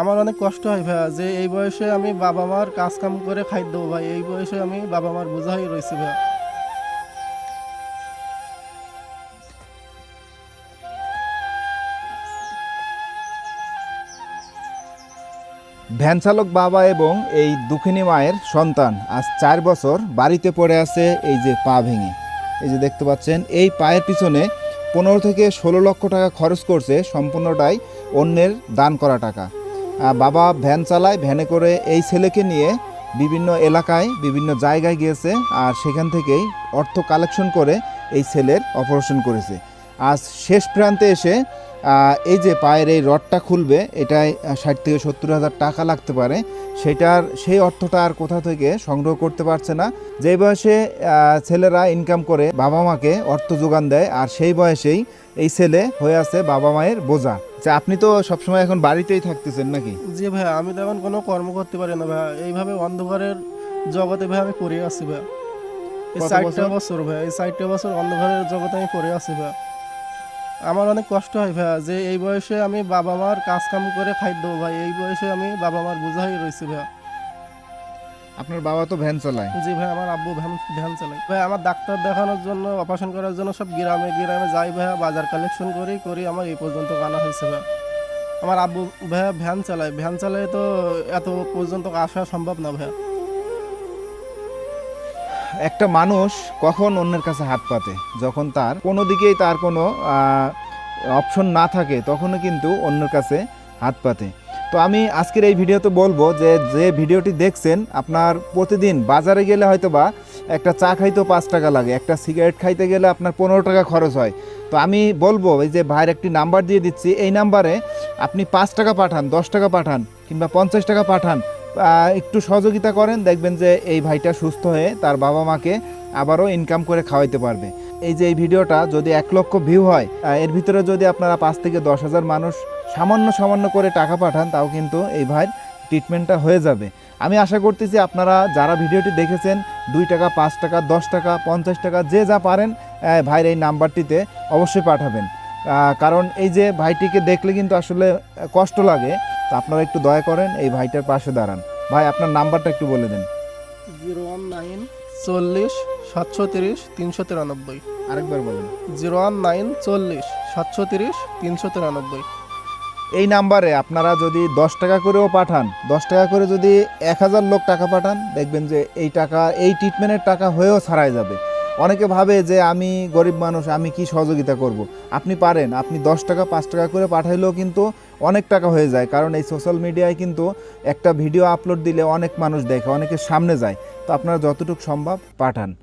আমার অনেক কষ্ট হয় ভাইয়া, যে এই বয়সে আমি বাবা মার কাজ কাম করে খাই দেবো ভাই, এই বয়সে আমি বাবা মার বোঝা হয়ে রয়েছি ভাইয়া। ভ্যান চালক বাবা এবং এই দুঃখিনী মায়ের সন্তান আজ চার বছর বাড়িতে পড়ে আছে এই যে পা ভেঙে। এই যে দেখতে পাচ্ছেন, এই পায়ের পিছনে পনেরো থেকে ষোলো লক্ষ টাকা খরচ করছে সম্পূর্ণটাই অন্যের দান করা টাকা। বাবা ভ্যান চালায় ভ্যানে করে এই ছেলেকে নিয়ে বিভিন্ন এলাকায় বিভিন্ন জায়গায় গিয়েছে আর সেখান থেকেই অর্থ কালেকশন করে এই ছেলের অপারেশন করেছে। আজ শেষ প্রান্তে এসে এই যে পায়ের এই রডটা খুলবে আহ, ষাট থেকে সত্তর হাজার টাকা লাগতে পারে। সেটার সেই অর্থটা আর কোথা থেকে সংগ্রহ করতে পারছে না। যে বয়সে ছেলেরা ইনকাম করে বাবা মাকে অর্থ যোগান দেয় আর সেই বয়সেই এই ছেলে হয়ে আছে বাবা মায়ের বোঝা। আচ্ছা আপনি তো সবসময় এখন বাড়িতেই থাকতেছেন নাকি? জি ভাই আমি তো এখন কোনো কর্ম করতে পারি না ভাই এইভাবে অন্ধকারের জগতে ভাই আমি পড়ে আছি ভাই এই সাইটটা চারটা বছর? ভাই ভাইয়া এই চারটা বছর অন্ধকারের জগতে আমি পড়ে আছি ভাই আমার অনেক কষ্ট হয় ভাই যে এই বয়সে আমি বাবা মার কাজ কাম করে খাই দেবো ভাই এই বয়সে আমি বাবা মার বোঝাই রইছি রয়েছি ভাইয়া। আপনার বাবা তো ভ্যান চালায়। জি ভাই আমার আব্বু ভ্যান ভ্যান চালায়। ভাই আমার ডাক্তার দেখানোর জন্য অপারেশন করার জন্য সব গ্রামে গ্রামে যাই ভাইয়া বাজার কালেকশন করি করি আমার এই পর্যন্ত আনা হয়েছে ভাইয়া আমার আব্বু ভাইয়া ভ্যান চালায়। ভ্যান চালায় তো এত পর্যন্ত আসা সম্ভব না ভাইয়া একটা মানুষ কখন অন্যের কাছে হাত পাতে? যখন তার কোনো দিকেই তার কোনো অপশন না থাকে তখনও কিন্তু অন্যের কাছে হাত পাতে। তো আমি আজকের এই ভিডিওতে বলব যে যে ভিডিওটি দেখছেন, আপনার প্রতিদিন বাজারে গেলে হয়তো বা একটা চা খাইতেও পাঁচ টাকা লাগে, একটা সিগারেট খাইতে গেলে আপনার পনেরো টাকা খরচ হয়। তো আমি বলব, এই যে ভাইয়ের একটি নাম্বার দিয়ে দিচ্ছি, এই নাম্বারে আপনি পাঁচ টাকা পাঠান, দশ টাকা পাঠান কিংবা পঞ্চাশ টাকা পাঠান একটু সহযোগিতা করেন, দেখবেন যে এই ভাইটা সুস্থ হয়ে তার বাবা মাকে আবারও ইনকাম করে খাওয়াইতে পারবে। এই যে এই ভিডিওটা যদি এক লক্ষ ভিউ হয় এর ভিতরে যদি আপনারা পাঁচ থেকে দশ হাজার মানুষ সামান্য সামান্য করে টাকা পাঠান, তাও কিন্তু এই ভাইয়ের ট্রিটমেন্টটা হয়ে যাবে। আমি আশা করতেছি আপনারা যারা ভিডিওটি দেখেছেন, দুই টাকা, পাঁচ টাকা, দশ টাকা, পঞ্চাশ টাকা, যে যা পারেন ভাইয়ের এই নাম্বারটিতে অবশ্যই পাঠাবেন। কারণ এই যে ভাইটিকে দেখলে কিন্তু আসলে কষ্ট লাগে। তো আপনারা একটু দয়া করেন, এই ভাইটার পাশে দাঁড়ান। ভাই, আপনার নাম্বারটা একটু বলে দেন। জিরো ওয়ান নাইন চল্লিশ সাতশো তিরিশ তিনশো তিরানব্বই। আরেকবার বলুন। জিরো ওয়ান নাইন চল্লিশ সাতশো তিরিশ তিনশো তিরানব্বই। এই নাম্বারে আপনারা যদি দশ টাকা করেও পাঠান দশ টাকা করে যদি এক হাজার লোক টাকা পাঠান দেখবেন যে এই টাকা এই ট্রিটমেন্টের টাকা হয়েও ছাড়াই যাবে। অনেকে ভাবে যে আমি গরিব মানুষ, আমি কি সহযোগিতা করব। আপনি পারেন, আপনি দশ টাকা, পাঁচ টাকা করে পাঠাইলেও কিন্তু অনেক টাকা হয়ে যায়। কারণ এই সোশ্যাল মিডিয়ায় কিন্তু একটা ভিডিও আপলোড দিলে অনেক মানুষ দেখে, অনেকের সামনে যায়। তো আপনারা যতটুকু সম্ভব পাঠান।